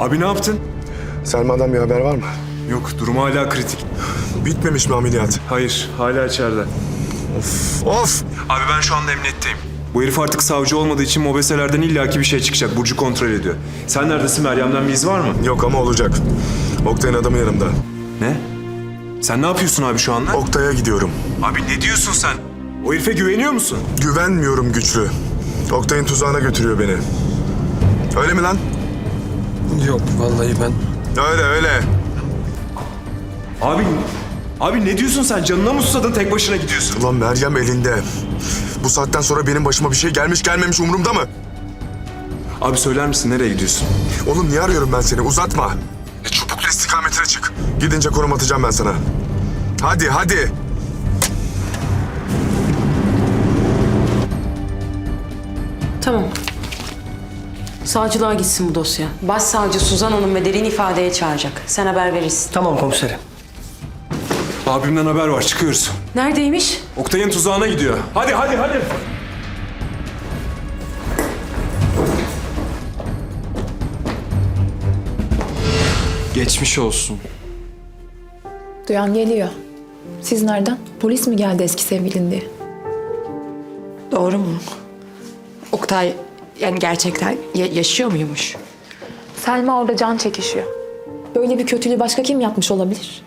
Abi ne yaptın? Selma'dan bir haber var mı? Yok durumu hala kritik. Bitmemiş mi ameliyat? Hayır hala içeride. Of! Abi ben şu anda emniyetteyim. Bu herif artık savcı olmadığı için mobeselerden illaki bir şey çıkacak. Burcu kontrol ediyor. Sen neredesin Meryem'den bir iz var mı? Yok ama olacak. Oktay'ın adamı yanımda. Ne? Sen ne yapıyorsun abi şu anda? Oktay'a gidiyorum. Abi ne diyorsun sen? O herife güveniyor musun? Güvenmiyorum güçlü. Oktay'ın tuzağına götürüyor beni. Öyle mi lan? Yok vallahi ben Öyle öyle. Abi, abi ne diyorsun sen? Canına mı susadın tek başına gidiyorsun? Ulan Meryem elinde. Bu saatten sonra benim başıma bir şey gelmiş gelmemiş umurumda mı? Abi söyler misin nereye gidiyorsun? Oğlum niye arıyorum ben seni? Uzatma. E, çubuklu istikametine çık. Gidince konum atacağım ben sana. Hadi hadi. Tamam. Savcılığa gitsin bu dosya. Başsavcı Suzan Hanım ve Derin ifadeye çağıracak. Sen haber verirsin. tamam komiserim. Abimden haber var çıkıyoruz. Neredeymiş? Oktay'ın tuzağına gidiyor. Hadi hadi hadi. Geçmiş olsun. Duyan geliyor. Siz nereden? Polis mi geldi eski sevgilin diye? Doğru mu? Oktay yani gerçekten ya- yaşıyor muymuş? Selma orada can çekişiyor. Böyle bir kötülüğü başka kim yapmış olabilir?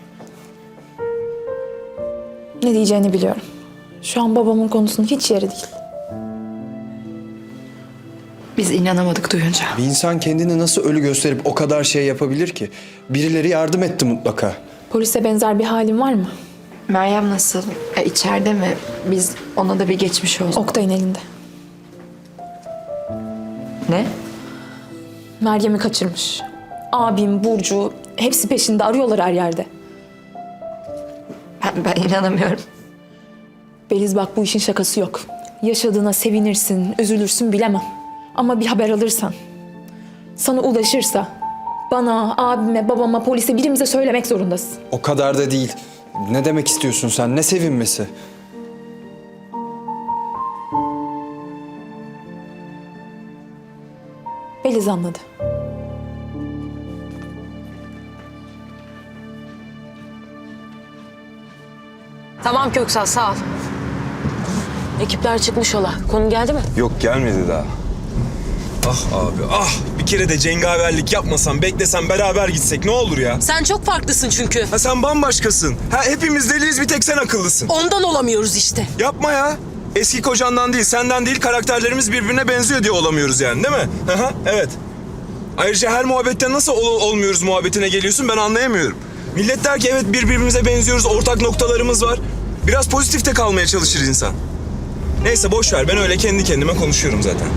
Ne diyeceğini biliyorum. Şu an babamın konusunun hiç yeri değil. Biz inanamadık duyunca. Bir insan kendini nasıl ölü gösterip o kadar şey yapabilir ki? Birileri yardım etti mutlaka. Polise benzer bir halin var mı? Meryem nasıl? E, içeride mi? Biz ona da bir geçmiş olsun. Oktay'ın elinde. Ne? Meryem'i kaçırmış. Abim, Burcu hepsi peşinde arıyorlar her yerde. Ben, ben inanamıyorum. Beliz bak bu işin şakası yok. Yaşadığına sevinirsin, üzülürsün bilemem. Ama bir haber alırsan, sana ulaşırsa bana, abime, babama, polise birimize söylemek zorundasın. O kadar da değil. Ne demek istiyorsun sen? Ne sevinmesi? Beliz anladı. Tamam Köksal sağ ol. Ekipler çıkmış ola. Konu geldi mi? Yok gelmedi daha. Ah abi ah bir kere de cengaverlik yapmasan beklesen beraber gitsek ne olur ya. Sen çok farklısın çünkü. Ha sen bambaşkasın. Ha hepimiz deliyiz bir tek sen akıllısın. Ondan olamıyoruz işte. Yapma ya. Eski kocandan değil, senden değil karakterlerimiz birbirine benziyor diye olamıyoruz yani değil mi? Evet. Ayrıca her muhabbette nasıl ol- olmuyoruz muhabbetine geliyorsun ben anlayamıyorum. Millet der ki evet birbirimize benziyoruz, ortak noktalarımız var. Biraz pozitifte kalmaya çalışır insan. Neyse boş ver ben öyle kendi kendime konuşuyorum zaten.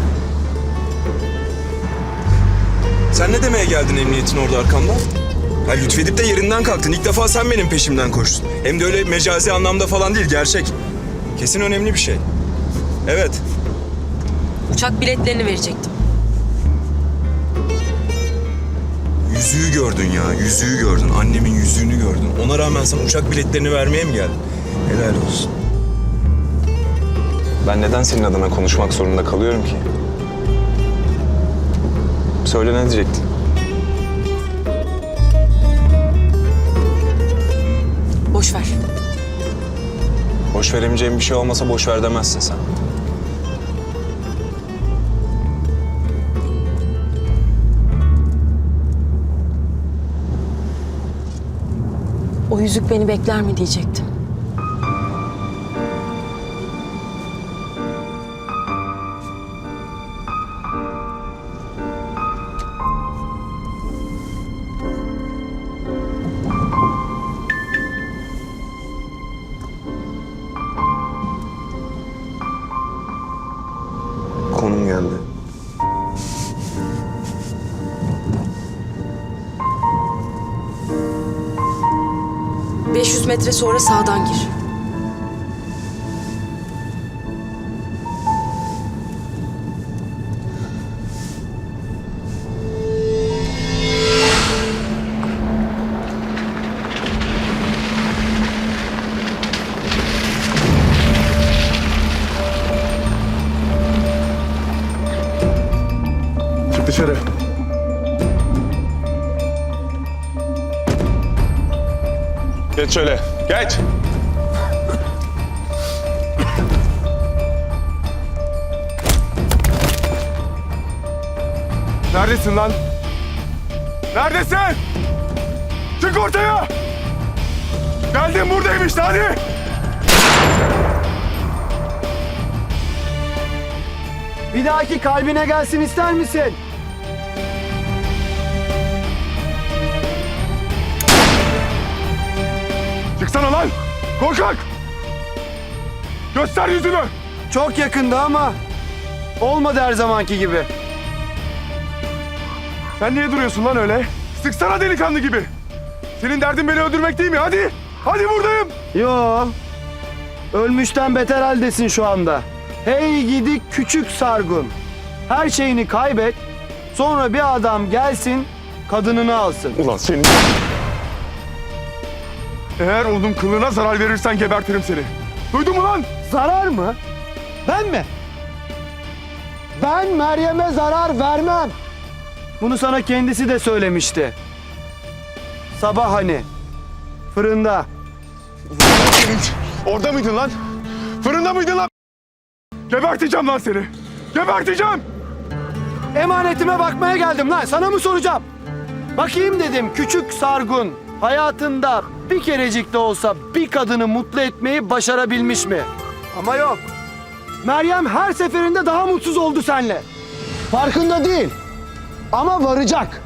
Sen ne demeye geldin emniyetin orada arkamda? Ha lütfedip de yerinden kalktın. İlk defa sen benim peşimden koştun. Hem de öyle mecazi anlamda falan değil, gerçek. Kesin önemli bir şey. Evet. Uçak biletlerini verecektim. Yüzüğü gördün ya, yüzüğü gördün. Annemin yüzüğünü gördün. Ona rağmen sen uçak biletlerini vermeye mi geldin? Helal olsun. Ben neden senin adına konuşmak zorunda kalıyorum ki? Söyle ne diyecektin? Boş veremeyeceğim bir şey olmasa boş ver demezsin sen. O yüzük beni bekler mi diyecektim. 500 metre sonra sağdan gir. Çık dışarı. Geç şöyle. Geç. Neredesin lan? Neredesin? Çık ortaya! Geldim buradayım hadi! Bir dahaki kalbine gelsin ister misin? Çıksana lan! Korkak! Göster yüzünü! Çok yakında ama olmadı her zamanki gibi. Sen niye duruyorsun lan öyle? Sıksana delikanlı gibi! Senin derdin beni öldürmek değil mi? Hadi! Hadi buradayım! Yo. Ölmüşten beter haldesin şu anda. Hey gidi küçük sargun. Her şeyini kaybet. Sonra bir adam gelsin kadınını alsın. Ulan senin... Eğer onun kılına zarar verirsen gebertirim seni. Duydun mu lan? Zarar mı? Ben mi? Ben Meryem'e zarar vermem. Bunu sana kendisi de söylemişti. Sabah hani. Fırında. Orada mıydın lan? Fırında mıydın lan? Geberteceğim lan seni. Geberteceğim. Emanetime bakmaya geldim lan. Sana mı soracağım? Bakayım dedim küçük Sargun hayatında bir kerecik de olsa bir kadını mutlu etmeyi başarabilmiş mi? Ama yok. Meryem her seferinde daha mutsuz oldu senle. Farkında değil. Ama varacak.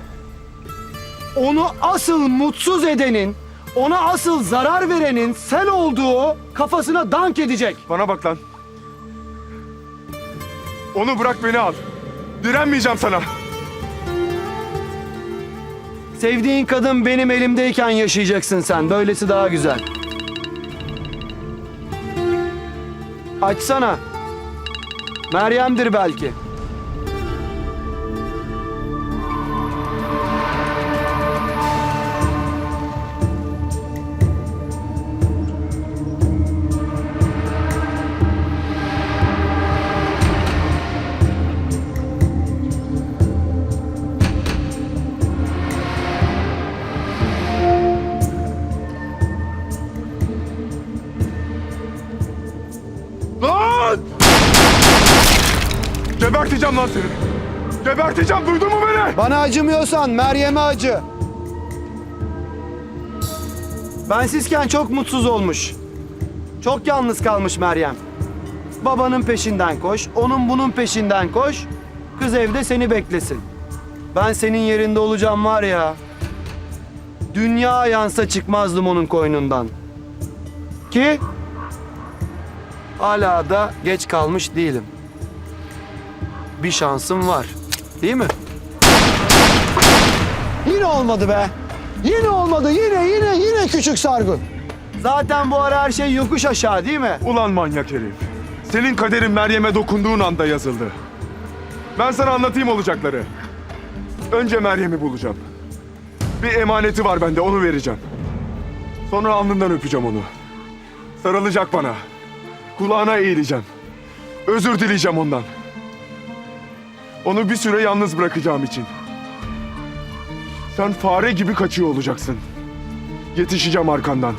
Onu asıl mutsuz edenin, ona asıl zarar verenin sen olduğu kafasına dank edecek. Bana bak lan. Onu bırak beni al. Direnmeyeceğim sana. Sevdiğin kadın benim elimdeyken yaşayacaksın sen. Böylesi daha güzel. Açsana. Meryem'dir belki. Geberteceğim lan seni. Geberteceğim duydun mu beni? Bana acımıyorsan Meryem'e acı. Bensizken çok mutsuz olmuş. Çok yalnız kalmış Meryem. Babanın peşinden koş, onun bunun peşinden koş. Kız evde seni beklesin. Ben senin yerinde olacağım var ya. Dünya yansa çıkmazdım onun koynundan. Ki hala da geç kalmış değilim. Bir şansım var. Değil mi? Yine olmadı be. Yine olmadı. Yine yine yine küçük sargun. Zaten bu ara her şey yokuş aşağı değil mi? Ulan manyak herif. Senin kaderin Meryem'e dokunduğun anda yazıldı. Ben sana anlatayım olacakları. Önce Meryem'i bulacağım. Bir emaneti var bende onu vereceğim. Sonra alnından öpeceğim onu. Sarılacak bana. Kulağına eğileceğim. Özür dileyeceğim ondan. Onu bir süre yalnız bırakacağım için. Sen fare gibi kaçıyor olacaksın. Yetişeceğim arkandan.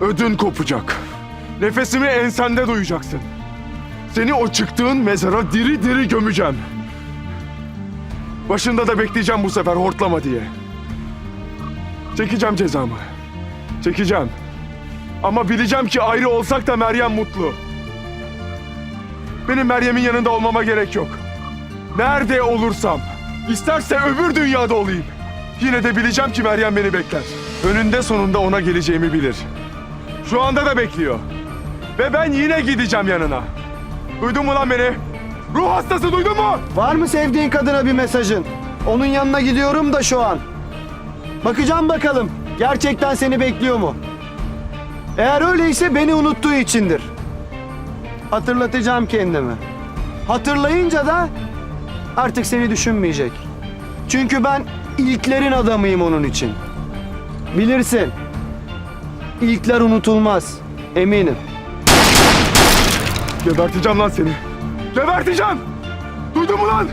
Ödün kopacak. Nefesimi ensende duyacaksın. Seni o çıktığın mezara diri diri gömeceğim. Başında da bekleyeceğim bu sefer hortlama diye. Çekeceğim cezamı. Çekeceğim. Ama bileceğim ki ayrı olsak da Meryem mutlu. Benim Meryem'in yanında olmama gerek yok. Nerede olursam, isterse öbür dünyada olayım. Yine de bileceğim ki Meryem beni bekler. Önünde sonunda ona geleceğimi bilir. Şu anda da bekliyor. Ve ben yine gideceğim yanına. Duydun mu lan beni? Ruh hastası duydun mu? Var mı sevdiğin kadına bir mesajın? Onun yanına gidiyorum da şu an. Bakacağım bakalım. Gerçekten seni bekliyor mu? Eğer öyleyse beni unuttuğu içindir. Hatırlatacağım kendimi. Hatırlayınca da artık seni düşünmeyecek. Çünkü ben ilklerin adamıyım onun için. Bilirsin. İlkler unutulmaz. Eminim. Geberteceğim lan seni. Geberteceğim. Duydun mu lan?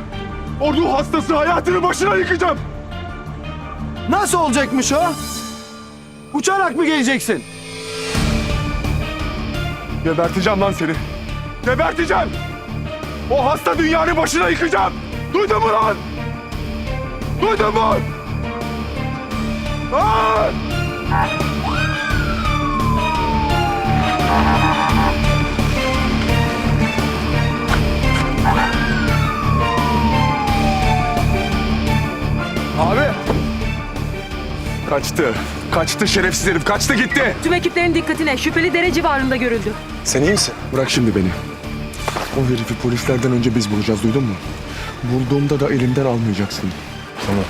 O ruh hastası hayatını başına yıkacağım. Nasıl olacakmış o? Uçarak mı geleceksin? Geberteceğim lan seni. Geberteceğim. O hasta dünyanın başına yıkacağım. Duydun mu lan? Duydun mu? Lan! Abi. Kaçtı. Kaçtı şerefsiz herif. Kaçtı gitti. Tüm ekiplerin dikkatine şüpheli dere civarında görüldü. Sen iyi misin? Bırak şimdi beni. O herifi polislerden önce biz bulacağız duydun mu? Bulduğumda da elimden almayacaksın. Tamam.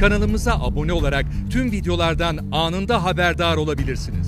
Kanalımıza abone olarak tüm videolardan anında haberdar olabilirsiniz.